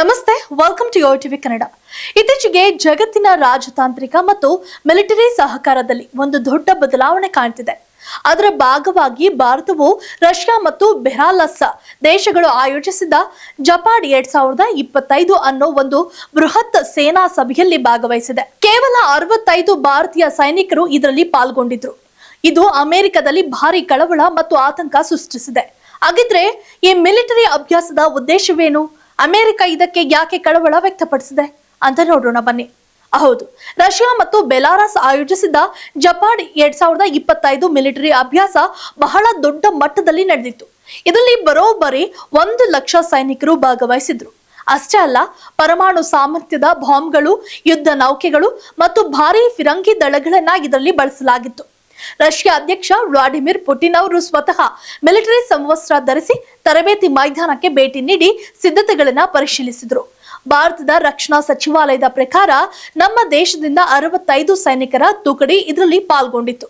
ನಮಸ್ತೆ welcome to your TV Kannada ಇತ್ತೀಚೆಗೆ ಜಗತ್ತಿನ ರಾಜತಾಂತ್ರಿಕ ಮತ್ತು ಮಿಲಿಟರಿ ಸಹಕಾರದಲ್ಲಿ ಒಂದು ದೊಡ್ಡ ಬದಲಾವಣೆ ಕಾಣ್ತಿದೆ. ಅದರ ಭಾಗವಾಗಿ ಭಾರತವು ರಷ್ಯಾ ಮತ್ತು ಬೆರಾಲಸ್ ದೇಶಗಳು ಆಯೋಜಿಸಿದ ಜಪಾನ್ ಎರಡ್ ಸಾವಿರದ ಇಪ್ಪತ್ತೈದು ಅನ್ನೋ ಒಂದು ಬೃಹತ್ ಸೇನಾ ಸಭೆಯಲ್ಲಿ ಭಾಗವಹಿಸಿದೆ. ಕೇವಲ ಅರವತ್ತೈದು ಭಾರತೀಯ ಸೈನಿಕರು ಇದರಲ್ಲಿ ಪಾಲ್ಗೊಂಡಿದ್ರು. ಇದು ಅಮೆರಿಕದಲ್ಲಿ ಭಾರಿ ಕಳವಳ ಮತ್ತು ಆತಂಕ ಸೃಷ್ಟಿಸಿದೆ. ಹಾಗಿದ್ರೆ ಈ ಮಿಲಿಟರಿ ಅಭ್ಯಾಸದ ಉದ್ದೇಶವೇನು? ಅಮೆರಿಕ ಇದಕ್ಕೆ ಯಾಕೆ ಕಳವಳ ವ್ಯಕ್ತಪಡಿಸಿದೆ? ಅಂತ ನೋಡೋಣ ಬನ್ನಿ. ಹೌದು, ರಷ್ಯಾ ಮತ್ತು ಬೆಲಾರಸ್ ಆಯೋಜಿಸಿದ ಜಪಾನ್ ಎರಡ್ ಸಾವಿರದ ಇಪ್ಪತ್ತೈದು ಮಿಲಿಟರಿ ಅಭ್ಯಾಸ ಬಹಳ ದೊಡ್ಡ ಮಟ್ಟದಲ್ಲಿ ನಡೆದಿತ್ತು. ಇದರಲ್ಲಿ ಬರೋಬ್ಬರಿ ಒಂದು ಲಕ್ಷ ಸೈನಿಕರು ಭಾಗವಹಿಸಿದ್ರು. ಅಷ್ಟೇ ಅಲ್ಲ, ಪರಮಾಣು ಸಾಮರ್ಥ್ಯದ ಬಾಂಬ್ಗಳು, ಯುದ್ಧ ನೌಕೆಗಳು ಮತ್ತು ಭಾರೀ ಫಿರಂಗಿ ದಳಗಳನ್ನ ಇದರಲ್ಲಿ ಬಳಸಲಾಗಿತ್ತು. ರಷ್ಯಾ ಅಧ್ಯಕ್ಷ ವ್ಲಾಡಿಮಿರ್ ಪುಟಿನ್ ಅವರು ಸ್ವತಃ ಮಿಲಿಟರಿ ಸಮವಸ್ತ್ರ ಧರಿಸಿ ತರಬೇತಿ ಮೈದಾನಕ್ಕೆ ಭೇಟಿ ನೀಡಿ ಸಿದ್ಧತೆಗಳನ್ನು ಪರಿಶೀಲಿಸಿದರು. ಭಾರತದ ರಕ್ಷಣಾ ಸಚಿವಾಲಯದ ಪ್ರಕಾರ ನಮ್ಮ ದೇಶದಿಂದ ಅರವತ್ತೈದು ಸೈನಿಕರ ತುಕಡಿ ಇದರಲ್ಲಿ ಪಾಲ್ಗೊಂಡಿತ್ತು.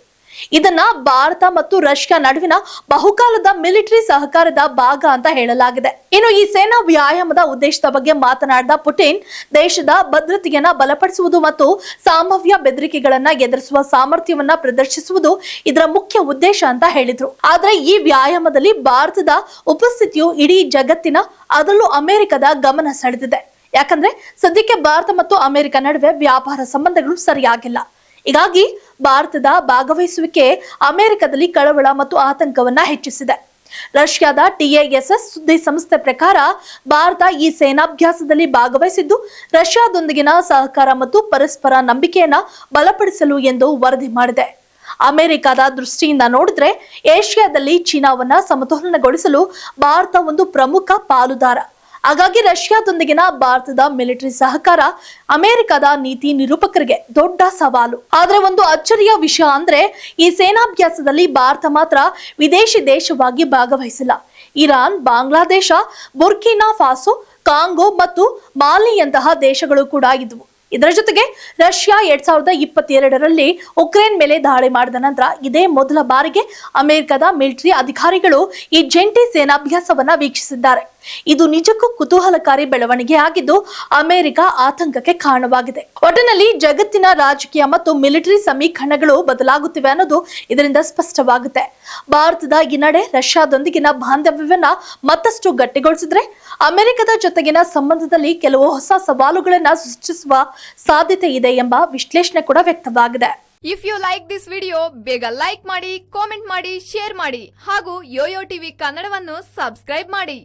ಇದನ್ನ ಭಾರತ ಮತ್ತು ರಷ್ಯಾ ನಡುವಿನ ಬಹುಕಾಲದ ಮಿಲಿಟರಿ ಸಹಕಾರದ ಭಾಗ ಅಂತ ಹೇಳಲಾಗಿದೆ. ಇನ್ನು ಈ ಸೇನಾ ವ್ಯಾಯಾಮದ ಉದ್ದೇಶದ ಬಗ್ಗೆ ಮಾತನಾಡಿದ ಪುಟಿನ್, ದೇಶದ ಭದ್ರತೆಯನ್ನ ಬಲಪಡಿಸುವುದು ಮತ್ತು ಸಂಭಾವ್ಯ ಬೆದರಿಕೆಗಳನ್ನ ಎದುರಿಸುವ ಸಾಮರ್ಥ್ಯವನ್ನ ಪ್ರದರ್ಶಿಸುವುದು ಇದರ ಮುಖ್ಯ ಉದ್ದೇಶ ಅಂತ ಹೇಳಿದ್ರು. ಆದ್ರೆ ಈ ವ್ಯಾಯಾಮದಲ್ಲಿ ಭಾರತದ ಉಪಸ್ಥಿತಿಯು ಇಡೀ ಜಗತ್ತಿನ, ಅದರಲ್ಲೂ ಅಮೆರಿಕದ ಗಮನ ಸೆಳೆದಿದೆ. ಯಾಕಂದ್ರೆ ಸದ್ಯಕ್ಕೆ ಭಾರತ ಮತ್ತು ಅಮೆರಿಕ ನಡುವೆ ವ್ಯಾಪಾರ ಸಂಬಂಧಗಳು ಸರಿಯಾಗಿಲ್ಲ. ಹೀಗಾಗಿ ಭಾರತದ ಭಾಗವಹಿಸುವಿಕೆ ಅಮೆರಿಕದಲ್ಲಿ ಕಳವಳ ಮತ್ತು ಆತಂಕವನ್ನ ಹೆಚ್ಚಿಸಿದೆ. ರಷ್ಯಾದ ಟಿಎಎಸ್ಎಸ್ ಸುದ್ದಿ ಸಂಸ್ಥೆ ಪ್ರಕಾರ ಭಾರತ ಈ ಸೇನಾಭ್ಯಾಸದಲ್ಲಿ ಭಾಗವಹಿಸಿದ್ದು, ರಷ್ಯಾದೊಂದಿಗಿನ ಸಹಕಾರ ಮತ್ತು ಪರಸ್ಪರ ನಂಬಿಕೆಯನ್ನ ಬಲಪಡಿಸಲು ಎಂದು ವರದಿ ಮಾಡಿದೆ. ಅಮೆರಿಕದ ದೃಷ್ಟಿಯಿಂದ ನೋಡಿದ್ರೆ ಏಷ್ಯಾದಲ್ಲಿ ಚೀನಾವನ್ನ ಸಮತೋಲನಗೊಳಿಸಲು ಭಾರತ ಒಂದು ಪ್ರಮುಖ ಪಾಲುದಾರ. ಹಾಗಾಗಿ ರಷ್ಯಾದೊಂದಿಗಿನ ಭಾರತದ ಮಿಲಿಟರಿ ಸಹಕಾರ ಅಮೆರಿಕದ ನೀತಿ ನಿರೂಪಕರಿಗೆ ದೊಡ್ಡ ಸವಾಲು. ಆದ್ರೆ ಒಂದು ಅಚ್ಚರಿಯ ವಿಷಯ ಅಂದ್ರೆ ಈ ಸೇನಾಭ್ಯಾಸದಲ್ಲಿ ಭಾರತ ಮಾತ್ರ ವಿದೇಶಿ ದೇಶವಾಗಿ ಭಾಗವಹಿಸಿಲ್ಲ. Iran, Bangladesh, Burkina Faso, Congo ಮತ್ತು ಮಾಲಿಯಂತಹ ದೇಶಗಳು ಕೂಡ ಇದ್ವು. ಇದರ ಜೊತೆಗೆ ರಷ್ಯಾ ಎರಡ್ ಸಾವಿರದ ಇಪ್ಪತ್ತೆರಡರಲ್ಲಿ ಉಕ್ರೇನ್ ಮೇಲೆ ದಾಳಿ ಮಾಡಿದ ನಂತರ ಇದೇ ಮೊದಲ ಬಾರಿಗೆ ಅಮೆರಿಕದ ಮಿಲಿಟರಿ ಅಧಿಕಾರಿಗಳು ಈ ಜಂಟಿ ಸೇನಾಭ್ಯಾಸವನ್ನ ವೀಕ್ಷಿಸಿದ್ದಾರೆ. ಇದು ನಿಜಕ್ಕೂ ಕುತೂಹಲಕಾರಿ ಬೆಳವಣಿಗೆ ಆಗಿದ್ದು ಅಮೆರಿಕ ಆತಂಕಕ್ಕೆ ಕಾರಣವಾಗಿದೆ. ಒಟ್ಟಿನಲ್ಲಿ ಜಗತ್ತಿನ ರಾಜಕೀಯ ಮತ್ತು ಮಿಲಿಟರಿ ಸಮೀಕರಣಗಳು ಬದಲಾಗುತ್ತಿವೆ ಅನ್ನೋದು ಇದರಿಂದ ಸ್ಪಷ್ಟವಾಗುತ್ತೆ. ಭಾರತದ ಈ ನಡೆ ರಷ್ಯಾದೊಂದಿಗಿನ ಬಾಂಧವ್ಯವನ್ನ ಮತ್ತಷ್ಟು ಗಟ್ಟಿಗೊಳಿಸಿದ್ರೆ ಅಮೆರಿಕದ ಜೊತೆಗಿನ ಸಂಬಂಧದಲ್ಲಿ ಕೆಲವು ಹೊಸ ಸವಾಲುಗಳನ್ನ ಸೃಷ್ಟಿಸುವ ಸಾಧ್ಯತೆ ಇದೆ ಎಂಬ ವಿಶ್ಲೇಷಣೆ ಕೂಡ ವ್ಯಕ್ತವಾಗಿದೆ. If you like this video ಬೇಗ ಲೈಕ್ ಮಾಡಿ ಕಾಮೆಂಟ್ ಮಾಡಿ ಶೇರ್ ಮಾಡಿ ಹಾಗೂ ಯೋಯೋ ಟಿವಿ ಕನ್ನಡವನ್ನು ಸಬ್ಸ್ಕ್ರೈಬ್ ಮಾಡಿ.